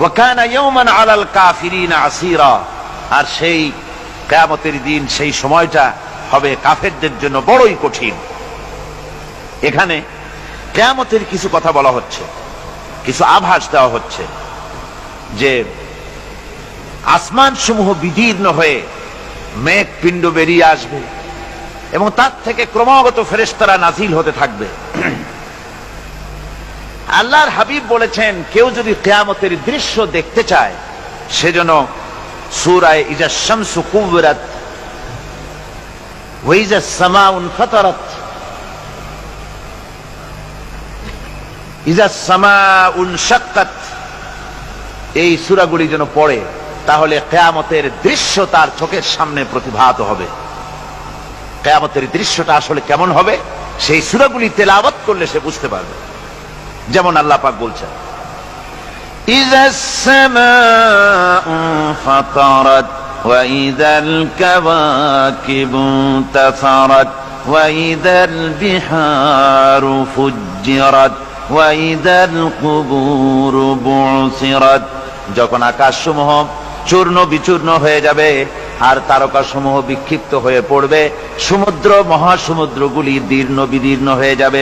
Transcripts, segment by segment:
ওয়াকানা ইয়াওমান আলাল কাফিরিন আসিরা। আর সেই কিয়ামতের দিন, সেই সময়টা হবে কাফেরদের জন্য বড়ই কঠিন। এখানে কেয়ামতের কিছু কথা বলা হচ্ছে, কিছু আভাস দেওয়া হচ্ছে, যে আসমান সমূহ বিদীর্ণ হয়ে মেঘ পিণ্ড বেরিয়ে আসবে এবং তার থেকে ক্রমাগত ফেরেশতারা নাজিল হতে থাকবে। আল্লাহর হাবিব বলেছেন, কেউ যদি কেয়ামতের দৃশ্য দেখতে চায় সেজন্য সুরায় ইজা শামসু কুবরাত ওয়াইজা সামাউন ফাতারাত। ইজা সামাউন শাক্কাত। এই সূরাগুলি যেন পড়ে, তাহলে কেয়ামতের দৃশ্য তার চোখের সামনে প্রতিভাত হবে। কেয়ামতের দৃশ্যটা আসলে কেমন হবে, সেই সূরাগুলি তেলাওয়াত করলে সে বুঝতে পারবে। যেমন আল্লাহ পাক বলছেন إذا السماء انفطرت وإذا الكواكب انتثرت وإذا البحار فجرت وإذا القبور بعثرت যখন আকাশসমূহ চূর্ণ বিচূর্ণ হয়ে যাবে আর তারকাসমূহ বিক্ষিপ্ত হয়ে পড়বে সমুদ্র মহাসমুদ্রগুলি দীর্ণ বিদীর্ণ হয়ে যাবে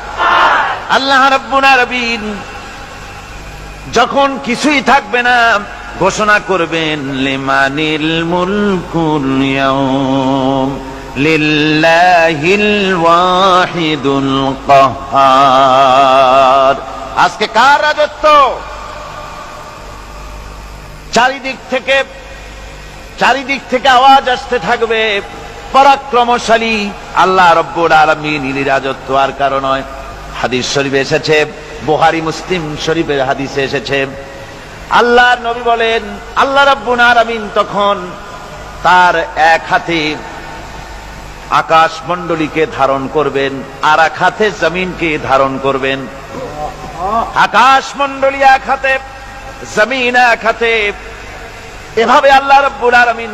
আল্লাহ রাব্বুল যখন কিছুই থাকবে না, ঘোষণা করবেন, লিমানিল মুলকুল ইয়াউম, লিল্লাহিল ওয়াহিদুল কাহ্হার আজকে কার রাজত্ব? চারিদিক থেকে চারিদিক থেকে আওয়াজ আসতে থাকবে, পরাক্রমশালী আল্লাহ রব্বুর আলমিন রাজত্ব আর কারণ নয়। হাদিস শরীফে এসেছে, বুহারি মুসলিম শরীফের হাদিসে এসেছে। আল্লাহর নবী বলেন, আল্লাহ রব্বুল আলামিন তখন তার এক হাতে আকাশ মণ্ডলীকে ধারণ করবেন, আর এক হাতে জমিনকে ধারণ করবেন। আকাশ মণ্ডলী এক হাতে, জমিন এক হাতে। এভাবে আল্লাহ রব্বুল আলামিন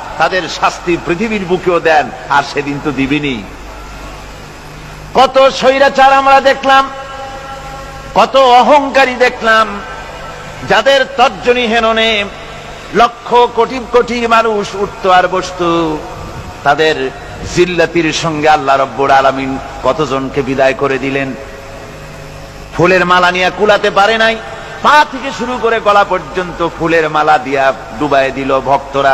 তাদের শাস্তি পৃথিবীর বুকেও দেন, আর সেদিন তো দিবিনি। কত স্বৈরাচার আমরা দেখলাম, কত অহংকারী দেখলাম, যাদের তর্জনী হেননে লক্ষ কোটি কোটি মানুষ উঠত আর বসত, তাদের জিল্লাতির সঙ্গে আল্লাহ রব্বুর আলমিন কতজনকে বিদায় করে দিলেন? ফুলের মালা নিয়ে কুলাতে পারে নাই, পা থেকে শুরু করে গলা পর্যন্ত ফুলের মালা দিয়া ডুবাই দিল ভক্তরা।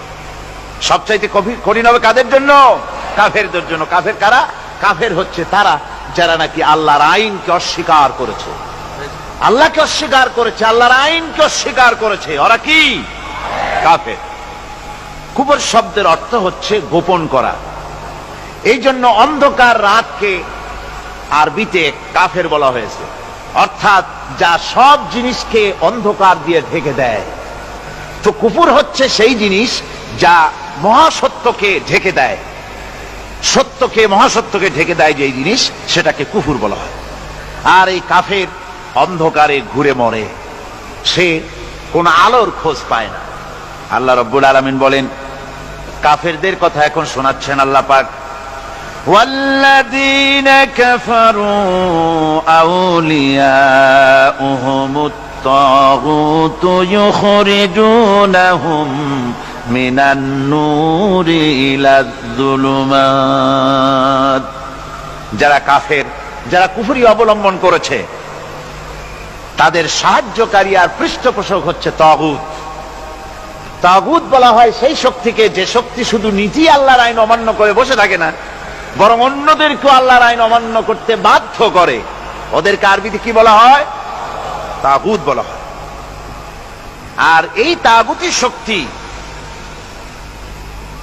সবচাইতে কঠিন হবে কাদের জন্য? কাফেরদের জন্য। কাফের কারা? কাফের হচ্ছে তারা যারা নাকি আল্লাহর আইনকে অস্বীকার করেছে। আল্লাহকে অস্বীকার করেছে, আল্লাহর আইনকে অস্বীকার করেছে। ওরা কি? কাফের। কুবর শব্দের অর্থ হচ্ছে গোপন করা। এই জন্য অন্ধকার রাতকে আরবিতে কাফের বলা হয়েছে। অর্থাৎ যা সব জিনিসকে অন্ধকার দিয়ে ঢেকে দেয়। তো কুপুর হচ্ছে সেই জিনিস যা মহাসত্যকে ঢেকে দেয় সত্যকে মহাসত্যকে ঢেকে দেয় যে জিনিস সেটাকে কুফুর বলা হয় আর এই কাফের অন্ধকারে ঘুরে মরে সে কোন আলোর খোঁজ পায় না আল্লাহ রব্বুল আলমিন বলেন কাফেরদের কথা এখন শোনাচ্ছেন আল্লাহ পাক والذين كفروا أولياؤهم الطاغوت يخرجونهم من النور إلى الظلمات যারা কাফের যারা কুফুরি অবলম্বন করেছে তাদের সাহায্যকারী আর পৃষ্ঠপোষক হচ্ছে তগুত তাগুত বলা হয় সেই শক্তিকে যে শক্তি শুধু নিজেই আল্লাহর আইন অমান্য করে বসে থাকে না বরং অন্যদেরকেও আল্লাহর আইন অমান্য করতে বাধ্য করে ওদেরকে আরবিতে কি বলা হয় তাগুত বলা হয় আর এই তাগুতি শক্তি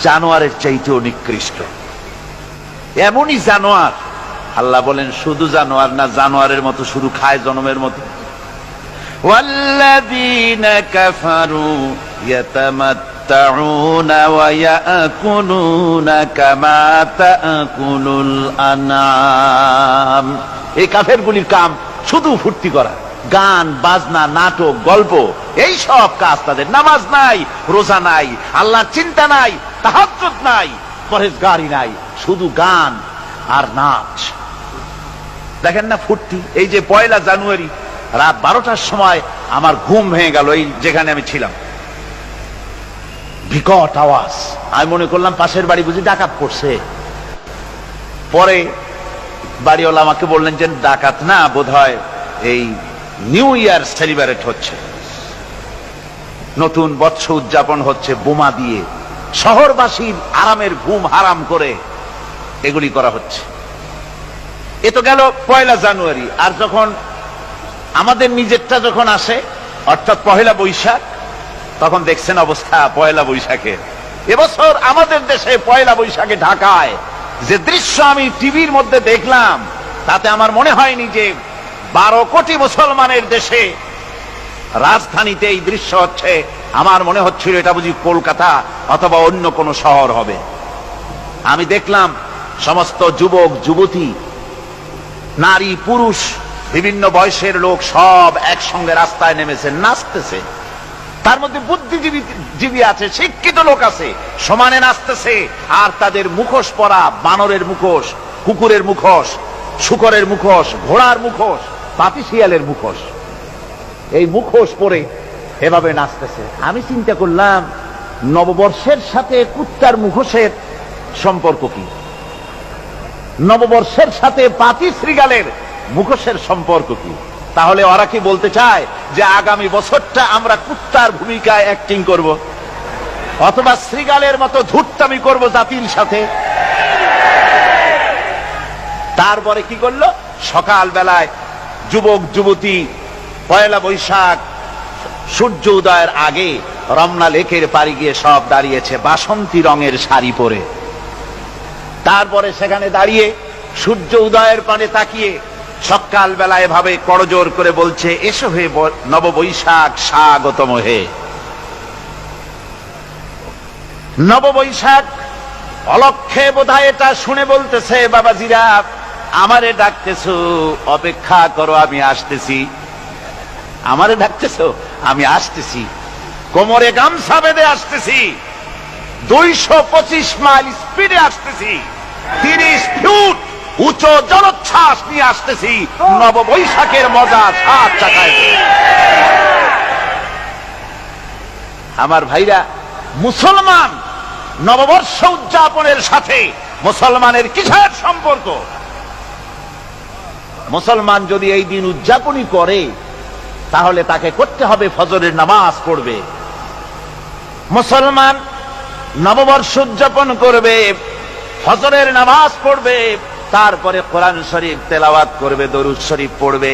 জানোয়ারের চাইতেও নিকৃষ্ট এমনই জানোয়ার আল্লাহ বলেন শুধু জানোয়ার না জানোয়ারের মতো শুধু খায় জনমের মতো والذين كفروا يتمتعون ويأكلون كما تأكل الأنعام এই কাফেরগুলির কাম শুধু ফুর্তি করা গান, বাজনা, নাটক, গল্প, এই সব কাজ তাদের। নামাজ নাই, রোজা নাই, আল্লাহর চিন্তা নাই, তাহাজ্জুদ নাই পরেজগারি নাই, শুধু গান আর নাচ। দেখেন না ফুর্তি? এই যে পয়লা জানুয়ারি, রাত বারোটার সময় আমার ঘুম ভেঙে গেল, এই যেখানে আমি ছিলাম। বিকট আওয়াজ। আমি মনে করলাম পাশের বাড়ি বুঝি ডাকাত পড়ছে। পরে বাড়িওয়ালা আমাকে বললেন যে, ডাকাত না বোধ এই নিউ ইয়ার সেলিব্রেট হচ্ছে। নতুন বৎস উদযাপন হচ্ছে বোমা দিয়ে। শহরবাসীর আরামের ঘুম হারাম করে এগুলি করা হচ্ছে। এ তো গেল পয়লা জানুয়ারি, আর যখন আমাদের নিজেরটা যখন আসে, অর্থাৎ পহেলা বৈশাখ, তখন দেখছেন অবস্থা পয়লা বৈশাখে এবছর আমাদের দেশে পয়লা বৈশাখে ঢাকায় যে দৃশ্য আমি টিভির মধ্যে দেখলাম, তাতে আমার মনে হয়নি যে বারো কোটি মুসলমানের দেশে রাজধানীতে এই দৃশ্য হচ্ছে। আমার মনে হচ্ছিল এটা বুঝি কলকাতা অথবা অন্য কোনো শহর হবে। আমি দেখলাম সমস্ত যুবক, যুবতী, নারী, পুরুষ, বিভিন্ন বয়সের লোক সব একসঙ্গে রাস্তায় নেমেছে, নাচতেছে। তার মধ্যে বুদ্ধিজীবী জীবী আছে, শিক্ষিত লোক আছে, সমানে নাচতেছে, আর তাদের মুখোশ পরা বানরের মুখোশ, কুকুরের মুখোশ, শুকরের মুখোশ, ঘোড়ার মুখোশ পাতি শিয়ালের মুখোশ। এই মুখোশ পরে এভাবে নাচতেছে। আমি চিন্তা করলাম, নববর্ষের সাথে কুত্তার মুখোশের সম্পর্ক কি? নববর্ষের সাথে পাতি শ্রীগালের মুখোশের সম্পর্ক কি? তাহলে ওরা কি বলতে চায় যে আগামী বছরটা আমরা কুত্তার ভূমিকায় অ্যাক্টিং করব? অথবা শ্রীগালের মতো ধূর্তামি করব জাতির সাথে? তারপরে কি করল? সকাল বেলায় যুবক, যুবতী, পয়লা বৈশাখ, সূর্য উদয়ের আগে রমনা লেকের পাড়ি গিয়ে সব দাঁড়িয়েছে বাসন্তী রঙের শাড়ি পরে। তারপরে সেখানে দাঁড়িয়ে সূর্য উদয়ের পানে তাকিয়ে সকাল বেলায় ভাবে করজোর করে বলছে, এসো হে নববৈশাখ, স্বাগতম হে। নববৈশাখ, অলক্ষে বোধহয় এটা শুনে বলতেছে বাবাজিরা আমারে ডাকতেছো, অপেক্ষা করো, আমি আসতেছি। আমারে ডাকতেছো, আমি আসতেছি। কোমরে গামছা বেঁধে আসতেছি। দুইশো পঁচিশ মাইল স্পিডে আসতেছি। তিরিশ ফুট উঁচু জলোচ্ছ্বাস নিয়ে আসতেছি। নববৈশাখের মজা সাত চাকায়। আমার ভাইরা, মুসলমান নববর্ষ উদযাপনের সাথে মুসলমানের কিসের সম্পর্ক? মুসলমান যদি এই দিন উদযাপনই করে, তাহলে তাকে করতে হবে ফজরের নামাজ পড়বে। মুসলমান নববর্ষ উদযাপন করবে, ফজরের নামাজ পড়বে, তারপরে কোরআন শরীফ তেলাওয়াত করবে, দরুদ শরীফ পড়বে।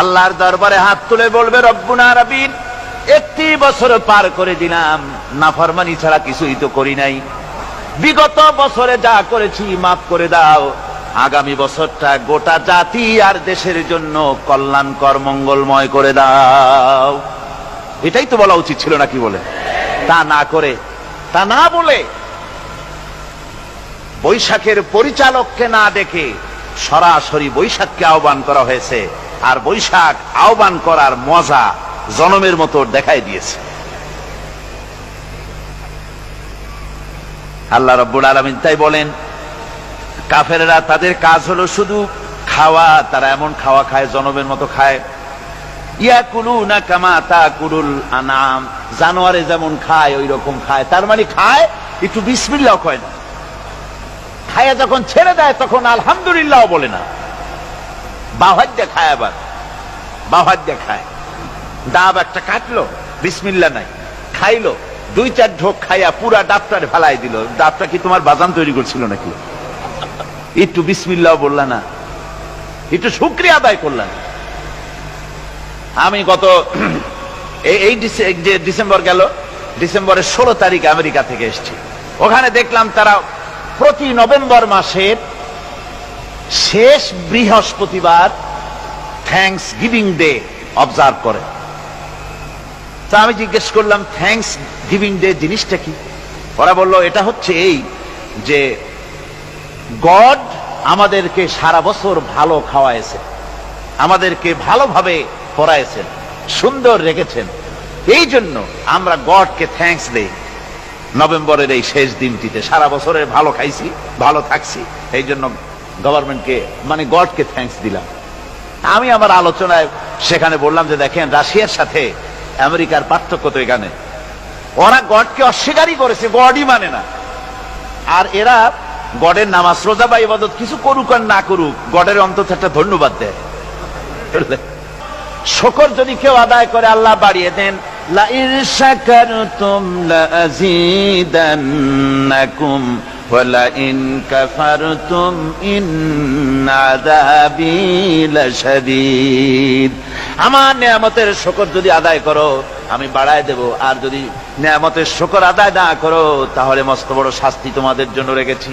আল্লাহর দরবারে হাত তুলে বলবে, রব্বুনা রাবিন, একটি বছর পার করে দিলাম, নাফরমানি ছাড়া কিছুই তো করি নাই। বিগত বছরে যা করেছি, মাফ করে দাও। আগামী বছরটা গোটা জাতি আর দেশের জন্য কল্যাণকর, মঙ্গলময় করে দাও। এটাই তো বলা উচিত ছিল নাকি বলে? তা না করে, তা না বলে বৈশাখের পরিচালককে না দেখে সরাসরি বৈশাখকে আহ্বান করা হয়েছে আর বৈশাখ আহ্বান করার মজা জনমের মতো দেখাই দিয়েছে। আল্লাহ রব্বুল আলমিন তাই বলেন কাফেরেরা তাদের কাজ হলো শুধু খাওয়া, তারা এমন খাওয়া খায়, জনমের মতো খায়। ইয়াকুলু না কামা তা কুরুল আনাম জানোয়ারে যেমন খায় ওই রকম খায়। তার মানে খায়, একটু বিসমিল্লাহ কয় না। খায়া যখন ছেড়ে দেয়, তখন আলহামদুলিল্লাহ বলে না। বাহাদ্যা খায় আবার। বাহাদ্যা খায়। ডাব একটা কাটলো বিসমিল্লা নাই। খাইলো, দুই চার ঢোক খাইয়া পুরা ডাবটারে ফেলাই দিল। ডাবটা কি তোমার বাজান তৈরি করছিল নাকি? একটু বিসমিল্লাহ বললা না। একটু শুক্রিয়া আদায় করলাম আমি গত এই যে ডিসেম্বর গেল, ডিসেম্বরের ষোলো তারিখ আমেরিকা থেকে এসেছি। ওখানে দেখলাম তারা প্রতি নভেম্বর মাসের শেষ বৃহস্পতিবার থ্যাংকস গিভিং ডে অবজার্ভ করে। তা আমি জিজ্ঞেস করলাম থ্যাংকস গিভিং ডে জিনিসটা কি? ওরা বলল, এটা হচ্ছে এই যে গড আমাদেরকে সারা বছর ভালো খাওয়াইছে আমাদেরকে ভালোভাবে পড়াইছেন সুন্দর রেখেছেন। এই জন্য আমরা গডকে থ্যাঙ্কস দেই। নভেম্বরের এই শেষ দিনটিতে সারা বছরের ভালো খাইছি, ভালো থাকছি। এই জন্য গভর্নমেন্টকে মানে গডকে থ্যাঙ্কস দিলাম। আমি আমার আলোচনায় সেখানে বললাম যে দেখেন, রাশিয়ার সাথে আমেরিকার পার্থক্য তো এখানে। ওরা গডকে অস্বীকারই করেছে, গডই মানে না। আর এরা গডের নামাজ, রোজা বা ইবাদত কিছু করুক আর না করুক, গডের অন্তত একটা ধন্যবাদ দেয়। শকর যদি কেউ আদায় করে, আল্লাহ বাড়িয়ে দেন আমার নিয়ামতের শকর যদি আদায় করো, আমি বাড়ায় দেব। আর যদি নিয়ামতের শকর আদায় না করো, তাহলে মস্ত বড় শাস্তি তোমাদের জন্য রেখেছি।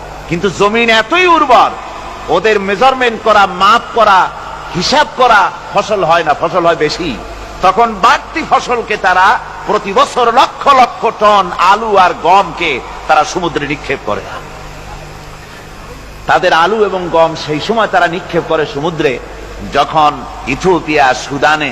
কিন্তু জমিন এতই উর্বর, ওদের মেজারমেন্ট করা মাপ করা, হিসাব করা ফসল হয় না, ফসল হয় বেশি। তখন বাড়তি ফসলকে তারা প্রতি বছর লক্ষ লক্ষ টন আলু আর গমকে তারা সমুদ্রে নিক্ষেপ করে। তাদের আলু এবং গম সেই সময় তারা নিক্ষেপ করে সমুদ্রে, যখন ইথিওপিয়া, সুদানে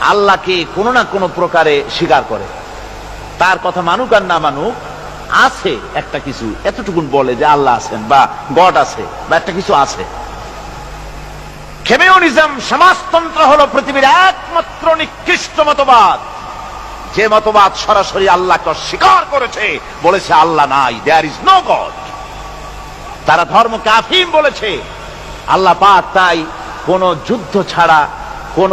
আল্লাহকে কোনো না কোনো প্রকারে স্বীকার করে। তার কথা মানুক আর না মানুক, আছে একটা কিছু, এতটুকুন বলে যে আল্লাহ আছেন বা গড আছে বা একটা কিছু আছে। খেমেওনিজম সমাজতন্ত্র হলো পৃথিবীর একমাত্র নিকৃষ্ট মতবাদ। যে মতবাদ সরাসরি আল্লাহকে স্বীকার করেছে, বলেছে আল্লাহ নাই দেয়ার ইজ নো গড তারা ধর্ম কাফিম বলেছে, আল্লাহ পাক তাই কোন যুদ্ধ ছাড়া, কোন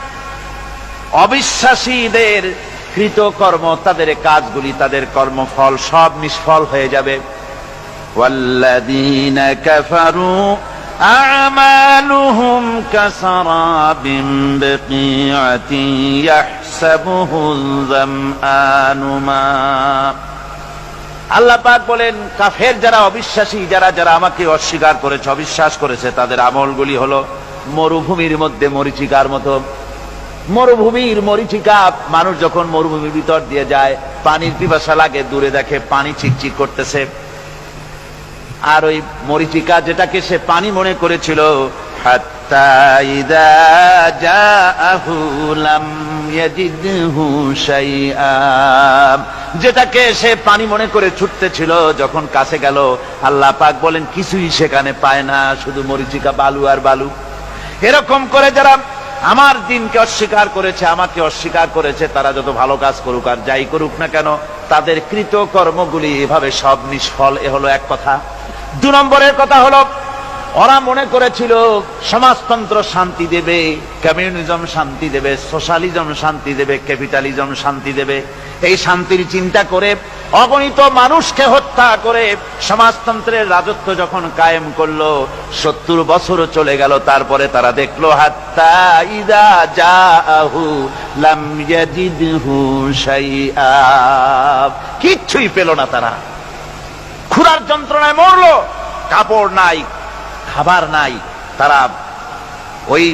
অবিশ্বাসীদের কৃতকর্ম তাদের কাজগুলি তাদের কর্মফল সব নিষ্ফল হয়ে যাবে والذين كفروا أعمالهم كسراب بقيعة يحسبه الظمآن ماء আল্লাহ পাক বলেন কাফের যারা অবিশ্বাসী যারা যারা আমাকে অস্বীকার করেছে অবিশ্বাস করেছে তাদের আমলগুলি হলো মরুভূমির মধ্যে মরিচিকার মতো মরুভূমির মরিচিকা। মানুষ যখন মরুভূমির ভিতর দিয়ে যায়, পানির পিপাসা লাগে, দূরে দেখে পানি চিকচিক করতেছে। আর ওই মরিচিকা যেটাকে সে পানি মনে করেছিল যেটাকে সে পানি মনে করে ছুটতেছিল, যখন কাছে গেল, আল্লাহ পাক বলেন, কিছুই সেখানে পায় না, শুধু মরিচিকা বালু আর বালু। এরকম করে যারা আমার দিনকে অস্বীকার করেছে, আমাকে অস্বীকার করেছে, তারা যত ভালো কাজ করুক আর যাই করুক না কেন, তাদের কৃত কর্মগুলি এভাবে সব নিষ্ফল, এ হলো এক কথা। দু নম্বরের কথা হলো, ওরা মনে করেছিল, সমাজতন্ত্র শান্তি দেবে, কমিউনিজম শান্তি দেবে, সোশ্যালিজম শান্তি দেবে, ক্যাপিটালিজম শান্তি দেবে। এই শান্তির চিন্তা করে অগণিত মানুষকে হত্যা করে সমাজতন্ত্রের রাজত্ব যখন কায়েম করল, সত্তর বছরও চলে গেল, তারপরে তারা দেখল, হাত্তা ইদা জাহু লাম কিচ্ছুই পেল না তারা। খুরার যন্ত্রণায় মরলো, কাপড় নাই, খাবার নাই, তারা ওই